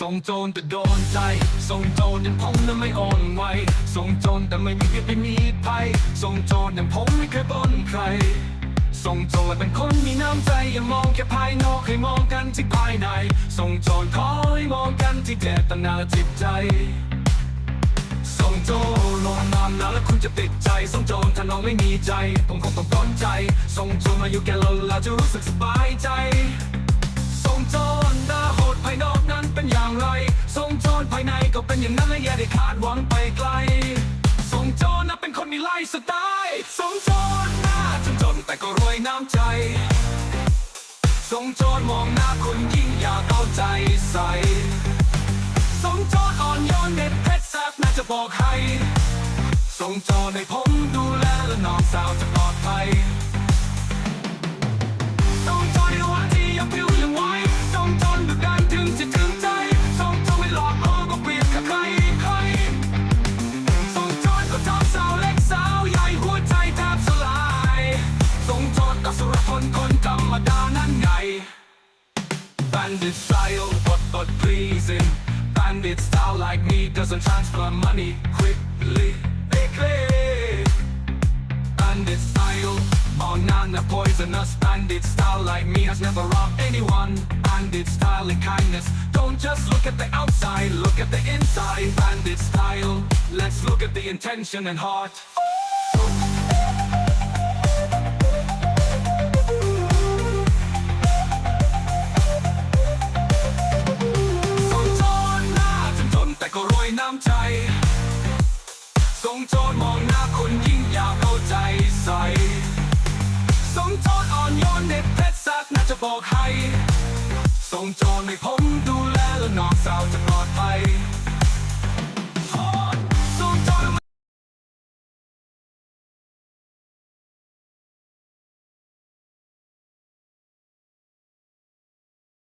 ส่งโจรแต่โดนใจ ส่งโจรอย่างผมนั้นไม่อ่อนไหว ส่งโจรแต่ไม่มีพิษไม่มีภัย ส่งโจรอย่างผมไม่เคยปล้นใคร ส่งโจรเป็นคนมีน้ำใจอย่ามองแค่ภาย ให้มองกันที่ภายใน ส่งโจรขอให้มองกันที่เจตนาจิตใจ ส่งโจลงนามนะแล้วคุณจะติดใจ ส่งโจถ้าน้องไม่มีใจ ผมคงต้องก้อนใจ ส่งโจมาอยู่แก่เราเราจะรู้สึกสบายใจ ส่งโจรหน้าโหดภายนอกนั้นเป็นอย่างไร ส่งโจรภายในก็เป็นอย่างนั้นและอย่าได้คาดหวังไปไกล ส่งโจรนะเป็นคนมีไล่สไตล์ ส่งโจรหน้าจนจนแต่ก็รวยน้ำใจ สงโจรมองหน้าคุณยิ่งอยากเอาใจใส่สงโจรอ่อนโยนเด็ดเพชรแซบน่าจะบอกให้สงโจรในผมดูแลและน้องสาวจะปลอดภัย Bandit style, but but pleasing. Bandit style like me doesn't transfer money quickly. Quickly. Bandit style, oh nana poisonous. Bandit style like me has never robbed anyone. Bandit style and kindness. Don't just look at the outside, look at the inside. Bandit style. Let's look at the intention and heart. จรมองหน้าคนยิ่งอยากเอาใจใส่ส่งโจรอ่อนโยนเด็ดเพชรสักน่าจะบอกให้ส่งโจรให้ผมดูแลและน้องสาวจะ